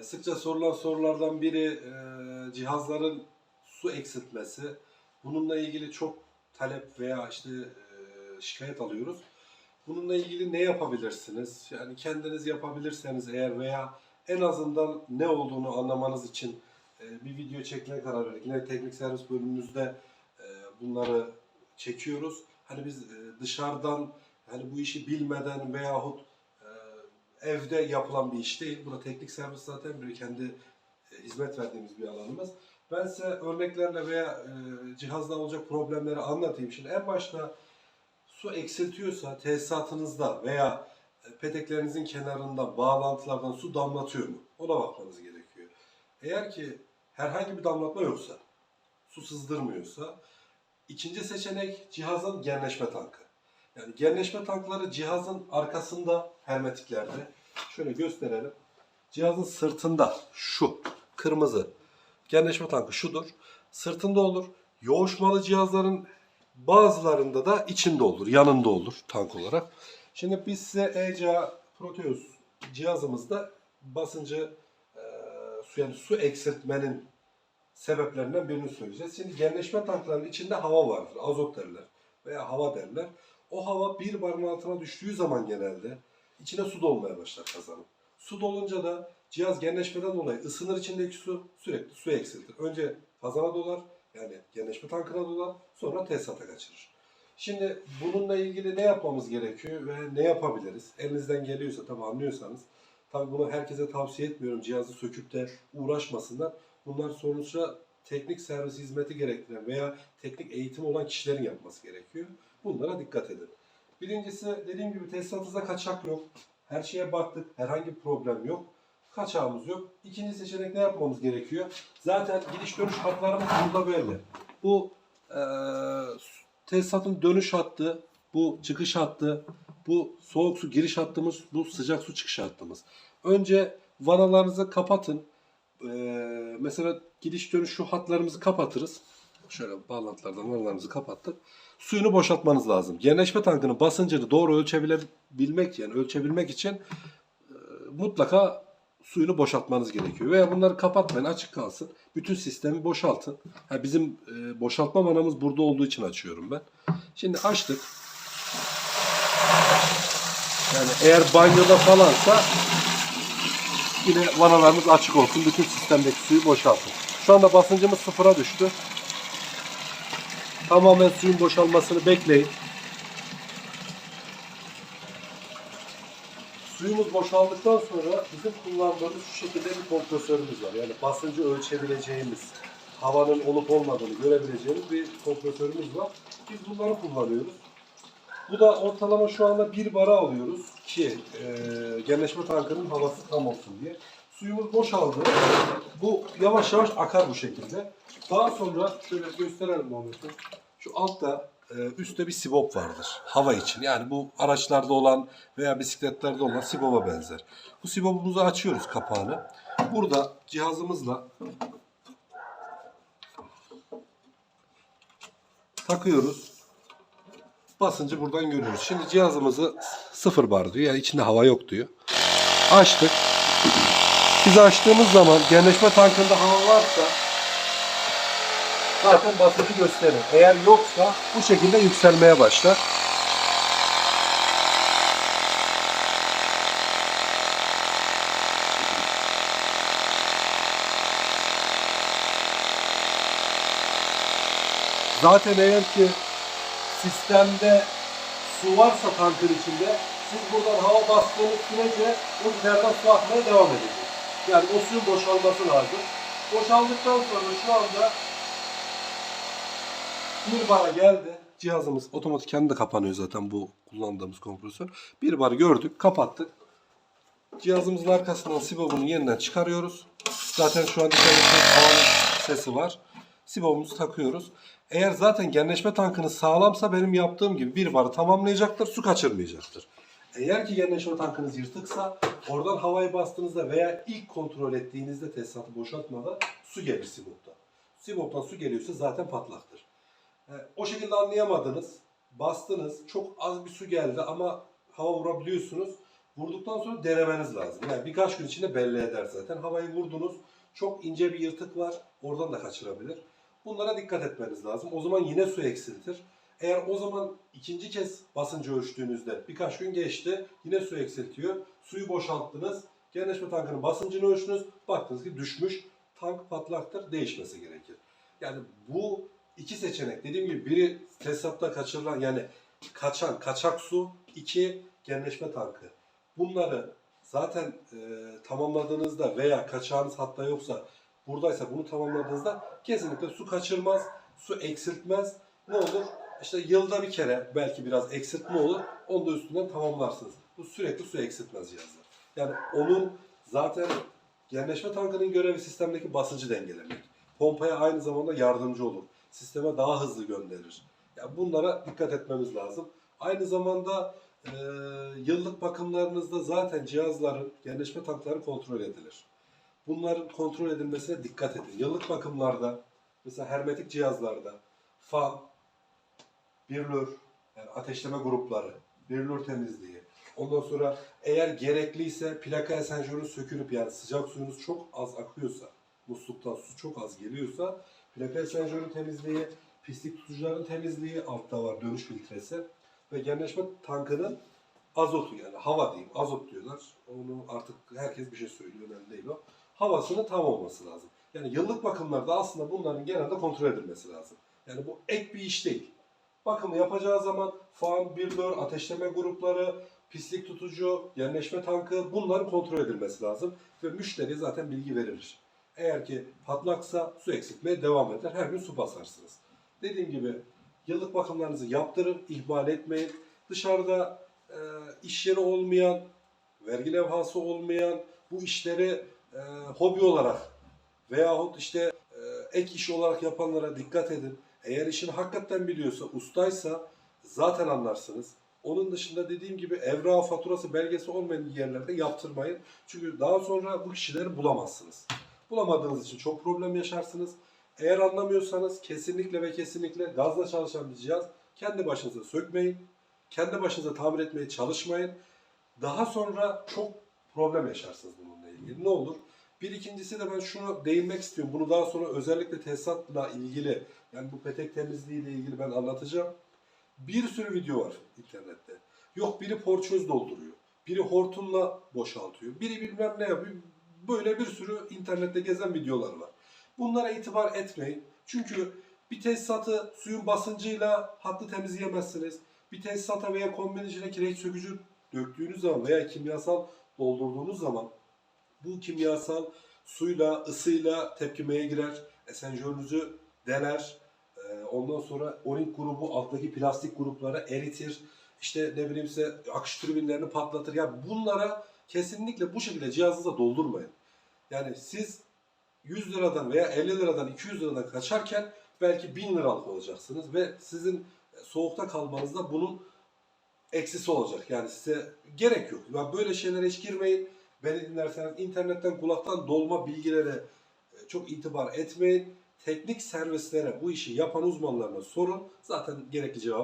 Ee, sıkça sorulan sorulardan biri e, cihazların su eksiltmesi. Bununla ilgili çok talep veya işte e, şikayet alıyoruz. Bununla ilgili ne yapabilirsiniz? Yani kendiniz yapabilirseniz eğer veya en azından ne olduğunu anlamanız için e, bir video çekmeye karar verdik. Yine teknik servis bölümümüzde e, bunları çekiyoruz. Hani biz e, dışarıdan hani bu işi bilmeden veyahut evde yapılan bir iş değil. Burada teknik servis zaten bir kendi e, hizmet verdiğimiz bir alanımız. Ben size örneklerle veya e, cihazla olacak problemleri anlatayım. Şimdi en başta su eksiltiyorsa tesisatınızda veya e, peteklerinizin kenarında bağlantılardan su damlatıyor mu? Ona bakmanız gerekiyor. Eğer ki herhangi bir damlatma yoksa, su sızdırmıyorsa, ikinci seçenek cihazın genleşme tankı. Yani genleşme tankları cihazın arkasında hermetiklerde. Şöyle gösterelim. Cihazın sırtında şu kırmızı genleşme tankı şudur. Sırtında olur. Yoğuşmalı cihazların bazılarında da içinde olur, yanında olur tank olarak. Şimdi biz size ECA Proteus cihazımızda basıncı e, su yani su eksiltmenin sebeplerinden birini söyleyeceğiz. Şimdi genleşme tanklarının içinde hava vardır. Azot derler veya hava derler. O hava bir barın altına düştüğü zaman genelde içine su dolmaya başlar kazanın. Su dolunca da cihaz genleşmeden dolayı ısınır içindeki su sürekli su eksiltir. Önce kazana dolar yani genleşme tankına dolar sonra tesisata kaçırır. Şimdi bununla ilgili ne yapmamız gerekiyor ve ne yapabiliriz? Elinizden geliyorsa tabii anlıyorsanız. Tabii bunu herkese tavsiye etmiyorum. Cihazı söküp de uğraşmasınlar. Bunlar sonuçta teknik servis hizmeti gerektiren veya teknik eğitim olan kişilerin yapması gerekiyor. Bunlara dikkat edin. Birincisi dediğim gibi tesisatınızda kaçak yok. Her şeye baktık. Herhangi bir problem yok. Kaçağımız yok. İkinci seçenek ne yapmamız gerekiyor? Zaten gidiş dönüş hatlarımız burada böyle. Bu eee tesisatın dönüş hattı, bu çıkış hattı, bu soğuk su giriş hattımız, bu sıcak su çıkış hattımız. Önce vanalarınızı kapatın. Eee, mesela gidiş dönüş şu hatlarımızı kapatırız. Şöyle bağlantılardan vanalarımızı kapattık. Suyunu boşaltmanız lazım. Genleşme tankının basıncını doğru ölçebilmek yani ölçebilmek için e, mutlaka suyunu boşaltmanız gerekiyor. Veya bunları kapatmayın açık kalsın. Bütün sistemi boşaltın. Ha, bizim e, boşaltma manamız burada olduğu için açıyorum ben. Şimdi açtık. Yani eğer banyoda falansa yine vanalarımız açık olsun. Bütün sistemdeki suyu boşaltın. Şu anda basıncımız sıfıra düştü. Tamamen suyun boşalmasını bekleyin. Suyumuz boşaldıktan sonra bizim kullandığımız şu şekilde bir kompresörümüz var. Yani basıncı ölçebileceğimiz, havanın olup olmadığını görebileceğimiz bir kompresörümüz var. Biz bunları kullanıyoruz. Bu da ortalama şu anda bir bara alıyoruz ki e, genleşme tankının havası tam olsun diye. Suyumuz boşaldı. Bu yavaş yavaş akar bu şekilde. Daha sonra şöyle gösterelim Muhammed'e. Şu altta e, üstte bir sibop vardır. Hava için. Yani bu araçlarda olan veya bisikletlerde olan siboba benzer. Bu sibopumuzu açıyoruz kapağını. Burada cihazımızla takıyoruz. Basıncı buradan görüyoruz. Şimdi cihazımızı sıfır bar diyor. Yani içinde hava yok diyor. Açtık. Biz açtığımız zaman genleşme tankında hava varsa zaten basıncı gösterir. Eğer yoksa bu şekilde yükselmeye başlar. Zaten eğer ki sistemde su varsa tankın içinde siz buradan hava bastığınız sürece o içeriden su akmaya devam edecek. Yani o suyun boşalması lazım. Boşaldıktan sonra şu anda bir bara geldi. Cihazımız otomatik kendi kapanıyor zaten bu kullandığımız kompresör. Bir bar gördük, kapattık. Cihazımızın arkasından sibobunu yeniden çıkarıyoruz. Zaten şu an havanın sesi var. Sibobumuzu takıyoruz. Eğer zaten genleşme tankınız sağlamsa benim yaptığım gibi bir barı tamamlayacaktır, su kaçırmayacaktır. Eğer ki genleşme tankınız yırtıksa oradan havayı bastığınızda veya ilk kontrol ettiğinizde tesisatı boşaltmadan su gelir siboptan. Siboptan su geliyorsa zaten patlaktır. E, o şekilde anlayamadınız. Bastınız. Çok az bir su geldi ama hava vurabiliyorsunuz. Vurduktan sonra denemeniz lazım. Yani birkaç gün içinde belli eder zaten. Havayı vurdunuz. Çok ince bir yırtık var. Oradan da kaçırabilir. Bunlara dikkat etmeniz lazım. O zaman yine su eksiltir. Eğer o zaman ikinci kez basıncı ölçtüğünüzde birkaç gün geçti. Yine su eksiltiyor. Suyu boşalttınız. Genleşme tankının basıncını ölçtünüz. Baktınız ki düşmüş. Tank patlaktır. Değişmesi gerekir. Yani bu iki seçenek. Dediğim gibi biri tesisatla kaçırılan yani kaçan kaçak su. iki genleşme tankı. Bunları zaten e, tamamladığınızda veya kaçağınız hatta yoksa buradaysa bunu tamamladığınızda kesinlikle su kaçırmaz, su eksiltmez. Ne olur? İşte yılda bir kere belki biraz eksiltme olur. Onu da üstünden tamamlarsınız. Bu sürekli su eksiltmez cihazlar. Yani onun zaten genleşme tankının görevi sistemdeki basıncı dengelemek. Pompaya aynı zamanda yardımcı olur. Sisteme daha hızlı gönderir. Yani bunlara dikkat etmemiz lazım. Aynı zamanda e, yıllık bakımlarınızda zaten cihazların, genleşme tankları kontrol edilir. Bunların kontrol edilmesine dikkat edin. Yıllık bakımlarda, mesela hermetik cihazlarda, fan, birlür, yani ateşleme grupları, birlür temizliği. Ondan sonra eğer gerekliyse plaka esenjörün sökülüp yani sıcak suyunuz çok az akıyorsa, musluktan su çok az geliyorsa plaka esenjörün temizliği, pislik tutucuların temizliği altta var dönüş filtresi ve genleşme tankının azotu yani hava diyeyim azot diyorlar. Onu artık herkes bir şey söylüyor önemli değil o. Havasının tam olması lazım. Yani yıllık bakımlarda aslında bunların genelde kontrol edilmesi lazım. Yani bu ek bir iş değil. Bakımı yapacağı zaman fan, birlör, ateşleme grupları, pislik tutucu, yerleşme tankı bunların kontrol edilmesi lazım. Ve müşteriye zaten bilgi verilir. Eğer ki patlaksa su eksiltmeye devam eder. Her gün su basarsınız. Dediğim gibi yıllık bakımlarınızı yaptırın, ihmal etmeyin. Dışarıda e, iş yeri olmayan, vergi levhası olmayan bu işleri e, hobi olarak veyahut işte e, ek iş olarak yapanlara dikkat edin. Eğer işini hakikaten biliyorsa, ustaysa zaten anlarsınız. Onun dışında dediğim gibi evra faturası belgesi olmayan yerlerde yaptırmayın. Çünkü daha sonra bu kişileri bulamazsınız. Bulamadığınız için çok problem yaşarsınız. Eğer anlamıyorsanız kesinlikle ve kesinlikle gazla çalışan bir cihaz kendi başınıza sökmeyin. Kendi başınıza tamir etmeye çalışmayın. Daha sonra çok problem yaşarsınız bununla ilgili. Ne olur? Bir ikincisi de ben şunu değinmek istiyorum. Bunu daha sonra özellikle tesisatla ilgili yani bu petek temizliği ile ilgili ben anlatacağım. Bir sürü video var internette. Yok biri porçöz dolduruyor. Biri hortumla boşaltıyor. Biri bilmem ne yapıyor. Böyle bir sürü internette gezen videolar var. Bunlara itibar etmeyin. Çünkü bir tesisatı suyun basıncıyla hattı temizleyemezsiniz. Bir tesisata veya kombinin içine kireç sökücü döktüğünüz zaman veya kimyasal doldurduğunuz zaman bu kimyasal suyla, ısıyla tepkimeye girer. Esenjörünüzü deler. Ee, Ondan sonra oring grubu alttaki plastik gruplara eritir. İşte ne bileyim size akış türbinlerini patlatır. Yani bunlara kesinlikle bu şekilde cihazınıza doldurmayın. Yani siz 100 liradan veya 50 liradan 200 liradan kaçarken belki 1000 liralık olacaksınız ve sizin soğukta kalmanızda bunun eksisi olacak. Yani size gerek yok. Yani böyle şeylere hiç girmeyin. Beni dinlerseniz internetten kulaktan dolma bilgilere e, çok itibar etmeyin. Teknik servislere bu işi yapan uzmanlarına sorun. Zaten gerekli cevabı